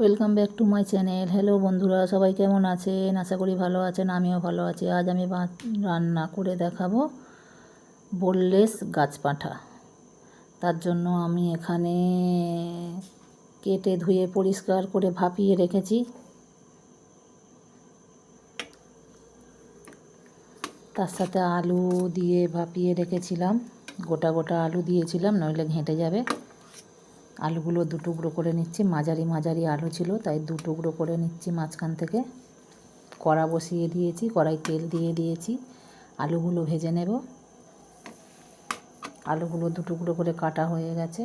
Welcome back to my channel hello বন্ধুরা, সবাই কেমন আছেন? আশা করি ভালো আছেন, আমিও ভালো আছি। আজ আমি রান্না করে দেখাবো বোললেস গাছপাঁঠা। তার জন্য আমি এখানে কেটে ধুয়ে পরিষ্কার করে ভাপিয়ে রেখেছি। তার সাথে আলু দিয়ে ভাপিয়ে রেখেছিলাম। গোটা গোটা আলু দিয়েছিলাম, নইলে ঘেঁটে যাবে। আলুগুলো দু টুকরো করে নিচ্ছি। মাঝারি মাঝারি আলু ছিল, তাই দু টুকরো করে নিচ্ছি মাঝখান থেকে। কড়া বসিয়ে দিয়েছি, কড়াই তেল দিয়ে দিয়েছি। আলুগুলো ভেজে নেব। আলুগুলো দু টুকরো করে কাটা হয়ে গেছে।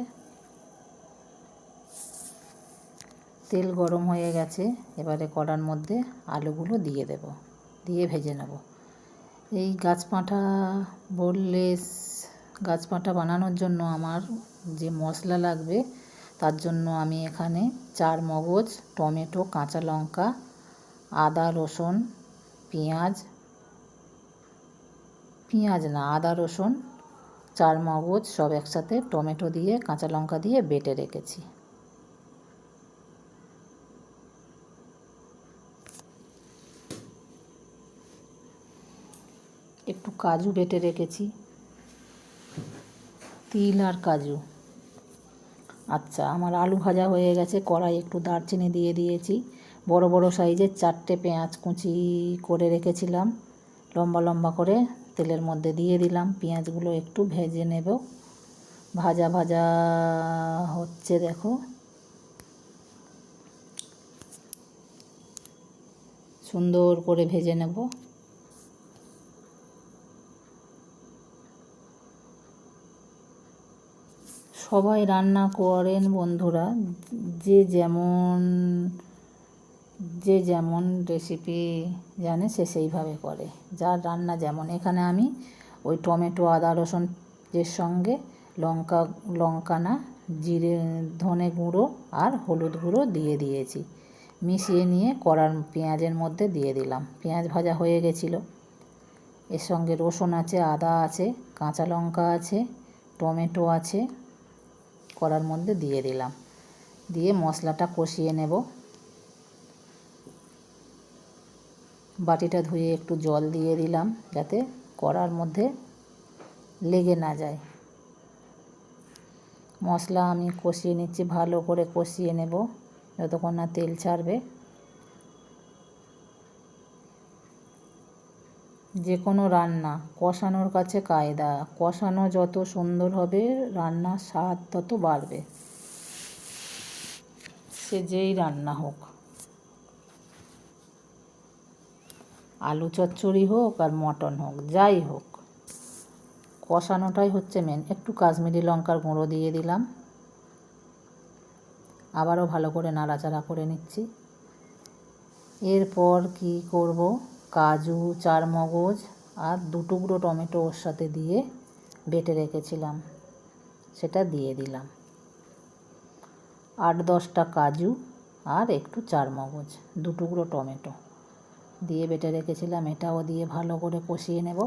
তেল গরম হয়ে গেছে, এবারে কড়ার মধ্যে আলুগুলো দিয়ে দেব, দিয়ে ভেজে নেব। এই গাছপাঁঠা বললে গাছপাঁঠা বানানোর জন্য আমার যে মশলা লাগবে তার জন্য আমি এখানে চার মগজ, টমেটো, কাঁচা লঙ্কা, আদা, রসুন, পেঁয়াজ পেঁয়াজ না, আদা, রসুন, চার মগজ সব একসাথে টমেটো দিয়ে, কাঁচা লঙ্কা দিয়ে বেটে রেখেছি। একটু কাজু বেটে রেখেছি। তিল আর কাজু। আচ্ছা আমার আলু ভাজা হয়ে গেছে, কড়াই একটু দারচিনি দিয়ে দিয়েছি। বড় বড় সাইজের চারটে পেঁয়াজ কুচি করে রেখেছিলাম। লম্বা লম্বা করে তেলের মধ্যে দিয়ে দিলাম। পেঁয়াজগুলো একটু ভেজে নেব। ভাজা ভাজা হচ্ছে দেখো। সুন্দর করে ভেজে নেব। সবাই রান্না করেন বন্ধুরা। যে যেমন যে যেমন রেসিপি জানে সে সেইভাবে করে। যার রান্না যেমন। এখানে আমি ওই টমেটো, আদা, রসুন এর সঙ্গে লঙ্কা লঙ্কা না জিরে, ধনে গুঁড়ো আর হলুদ গুঁড়ো দিয়ে দিয়েছি। মিশিয়ে নিয়ে কড়ার পেঁয়াজের মধ্যে দিয়ে দিলাম। পেঁয়াজ ভাজা হয়ে গেছিল। এর সঙ্গে রসুন আছে, আদা আছে, কাঁচা লঙ্কা আছে, টমেটো আছে কড়ার মধ্যে দিয়ে দিলাম। দিয়ে মশলাটা কষিয়ে নেব। বাটিটা ধুয়ে একটু জল দিয়ে দিলাম যাতে কড়ার মধ্যে লেগে না যায়। মশলা আমি কষিয়ে নিচ্ছি, ভালো করে কষিয়ে নেব। যতক্ষণ না তেল ছাড়বে। যে কোনো রান্না, কষানোর কাছে কায়দা, কষানো যত সুন্দর হবে, রান্নার স্বাদ তত বাড়বে। সে যেই রান্না হোক। আলু চচ্চড়ি হোক আর মটন হোক, যাই হোক। কষানোটাই হচ্ছে মেন একটু কাশ্মীরি লঙ্কার গুঁড়ো দিয়ে দিলাম। আবারও ভালো করে নাড়াচাড়া করে নিচ্ছি। এরপর কি করব? কাজু চার মগজ আর দু টুকরো টমেটো ওর সাথে দিয়ে বেটে রেখেছিলাম। সেটা দিয়ে দিলাম। আট দশটা কাজু আর একটু চার মগজ দু টুকরো টমেটো দিয়ে বেটে রেখেছিলাম। এটাও দিয়ে ভালো করে কষিয়ে নেব।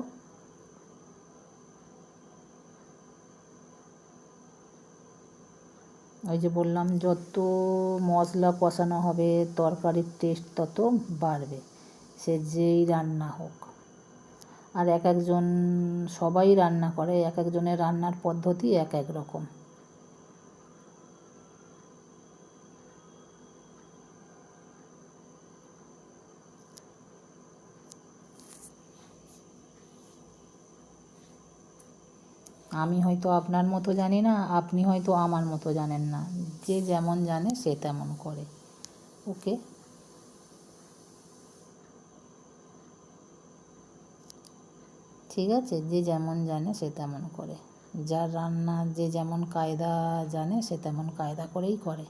ওই যে বললাম, যত মশলা কষানো হবে, তরকারির টেস্ট তত বাড়বে। সে যেই রান্না হোক। আর এক একজন সবাই রান্না করে এক একজনের রান্নার পদ্ধতি এক এক রকম। আমি হয়তো আপনার মতো জানি না, আপনি হয়তো আমার মতো জানেন না। যে যেমন জানে, সে তেমন করে। ওকে? ঠিক আছে, যে যেমন জানে সে তেমন করে। যার রান্না যে যেমন কায়দা জানে সে তেমন কায়দা করেই করে।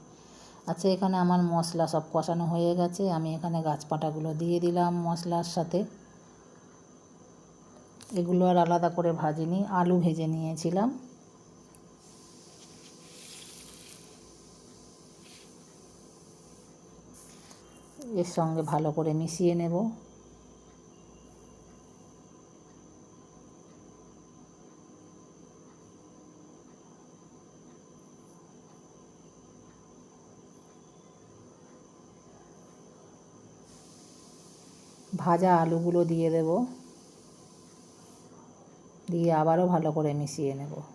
আচ্ছা এখানে আমার মশলা সব কষানো হয়ে গেছে। আমি এখানে গাছপাটাগুলো দিয়ে দিলাম মশলার সাথে। এগুলো আর আলাদা করে ভাজিনি, আলু ভেজে নিয়েছিলাম। এর সঙ্গে ভালো করে মিশিয়ে নেব। ভাজা আলুগুলো দিয়ে দেব। দিয়ে আবারও ভালো করে মিশিয়ে নেব।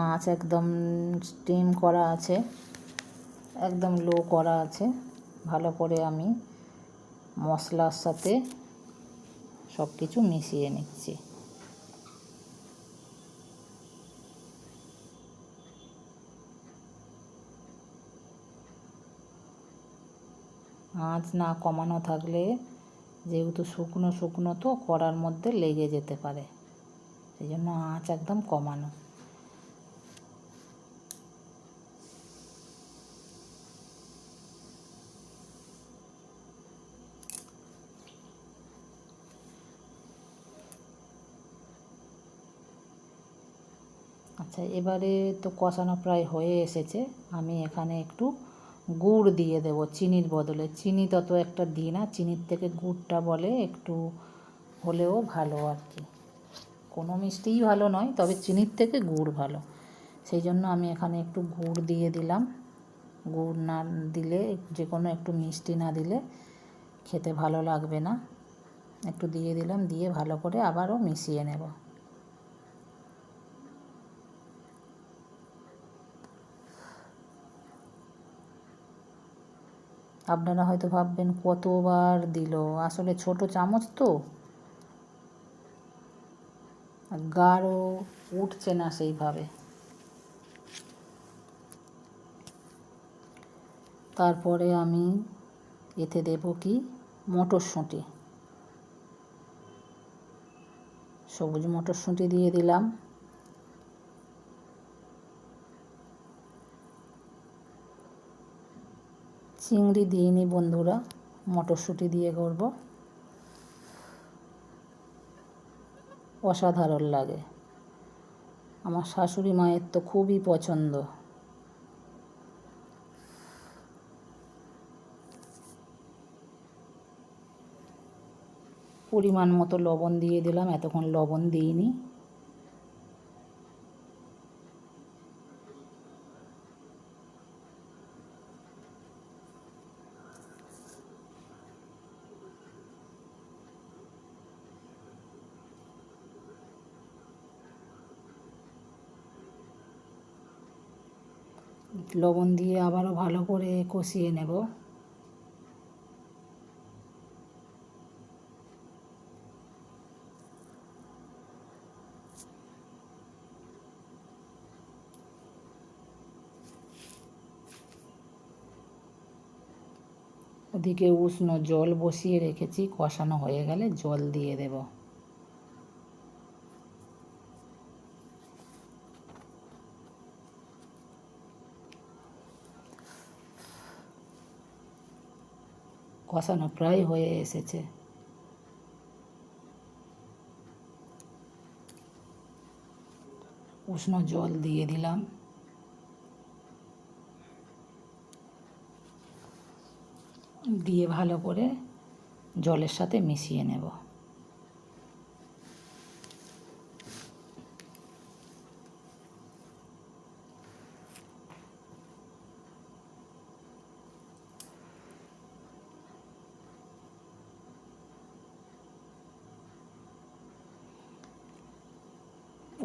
আঁচ একদম স্টিম করা আছে, একদম লো করা আছে। ভালো করে আমি মশলার সাথে সব কিছু মিশিয়ে নিচ্ছি। আঁচ না কমানো থাকলে যেহেতু শুকনো শুকনো তো কড়ার মধ্যে লেগে যেতে পারে, সেই জন্য আঁচ একদম কমানো। আচ্ছা এবারে তো কষানো প্রায় হয়ে এসেছে। আমি এখানে একটু গুড় দিয়ে দেব চিনির বদলে। চিনি তত একটা দিই না, চিনির থেকে গুড়টা বলে একটু হলেও ভালো আর কি। কোনো মিষ্টিই ভালো নয়, তবে চিনির থেকে গুড় ভালো। সেই জন্য আমি এখানে একটু গুড় দিয়ে দিলাম। গুড় না দিলে, যে কোনো একটু মিষ্টি না দিলে খেতে ভালো লাগবে না। একটু দিয়ে দিলাম, দিয়ে ভালো করে আবারও মিশিয়ে নেব। আপনারা হয়তো ভাববেন, কতবার দিল? আসলে ছোট চামচ তো। গাঢ় উঠছে না সেইভাবে। তারপরে আমি এতে দেব কি? মটরশুঁটি। সবুজ মটরশুঁটি দিয়ে দিলাম। চিংড়ি দিইনি বন্ধুরা, মটরশুঁটি দিয়ে করব। অসাধারণ লাগে। আমার শাশুড়ি মায়ের তো খুবই পছন্দ। পরিমাণ মতো লবণ দিয়ে দিলাম, এতক্ষণ লবণ দিইনি লবণ দিয়ে আবারও ভালো করে কষিয়ে নেব। ওদিকে উষ্ণ জল বসিয়ে রেখেছি, কষানো হয়ে গেলে জল দিয়ে দেব। কষানো প্রায় হয়ে এসেছে উষ্ণ জল দিয়ে দিলাম দিয়ে ভালো করে জলের সাথে মিশিয়ে নেব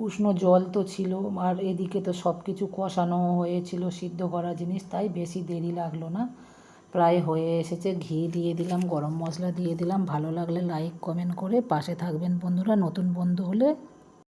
উষ্ণ জল তো ছিল, আর এদিকে তো সব কিছু কষানো হয়েছিল, সিদ্ধ করা জিনিস, তাই বেশি দেরি লাগল না। প্রায় হয়ে এসেছে, ঘি দিয়ে দিলাম, গরম মশলা দিয়ে দিলাম। ভালো লাগলে লাইক কমেন্ট করে পাশে থাকবেন বন্ধুরা। নতুন বন্ধু হলে